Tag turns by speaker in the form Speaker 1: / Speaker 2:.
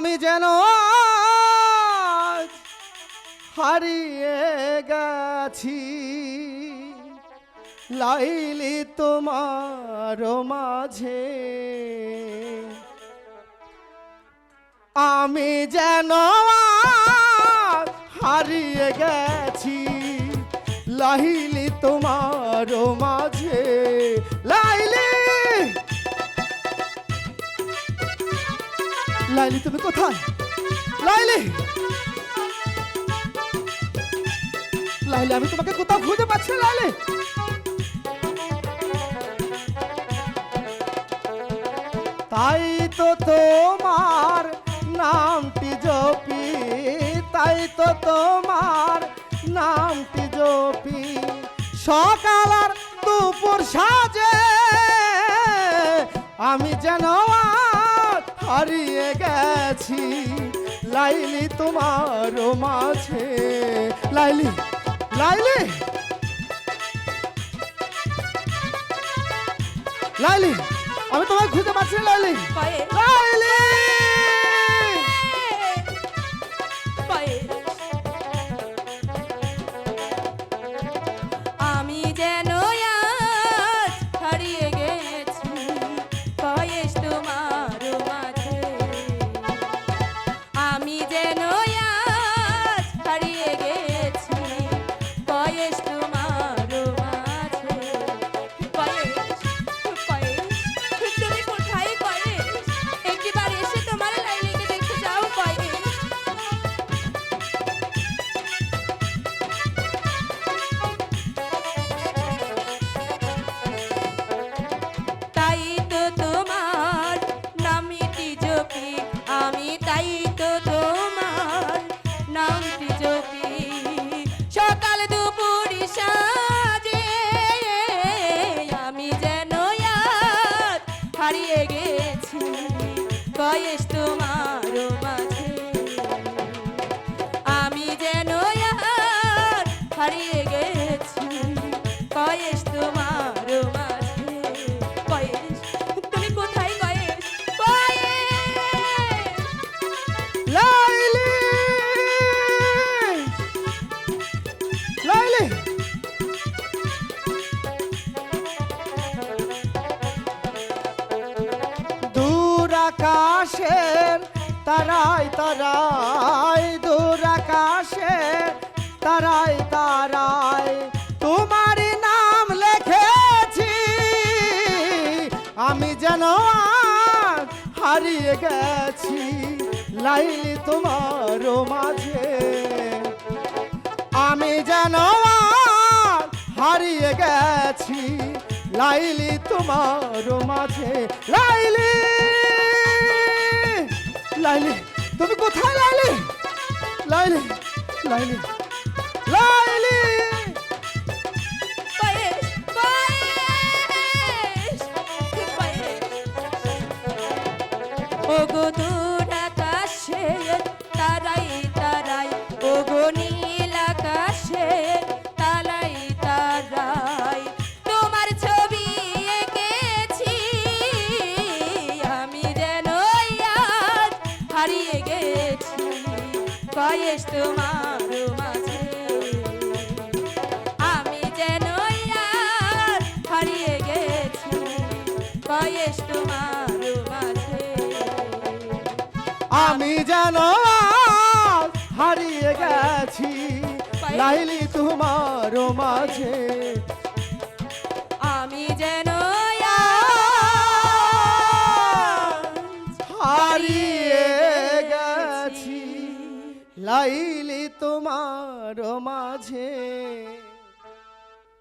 Speaker 1: আমি যেন হারিয়ে গেছি। লাইলি তোমার মাঝে। আমি যেন হারিয়ে গেছি। লাইলি তোমার মাঝে। লাইলি লাইলি, তুমি কোথায়? লাইলি! লাইলি, আমি তোমাকে কোথাও খুঁজে পাচ্ছি লাইলি! তাই তো তোমার নামটি জপি, তাই তো তোমার নামটি জপি। সকাল আর দুপুর সাজে, আমি যেন হারিয়ে গেছি। লাইলি তোমার মাঝে। লাইলি লাইলি। লাইলি আমি তোমায় খুঁজে পাচ্ছি লাইলি। লাইলি!
Speaker 2: বয়স তোমার মাঝে। আমি যেন হারিয়ে গেছি
Speaker 1: আকাশের তারাই তারাই দূর আকাশের তারাই তারাই তোমার নাম লেখেছি। আমি যেন হারিয়ে গেছি লাইলি তোমার মাঝে। আমি যেন হারিয়ে গেছি লাইলি তোমার মাঝে। লাইলি লাইলি তুমি কোথায় লাইলি? লাইলি লাইলি।
Speaker 2: কয়েস তোমার মাঝে। আমি যেন হারিয়ে গেছি বয়স তোমার মাঝে।
Speaker 1: আমি যেন হারিয়ে গেছি লাইলি তোমার মাঝে।
Speaker 2: আমি যেন
Speaker 1: হারিয়ে লাইলি তোমার মাঝে।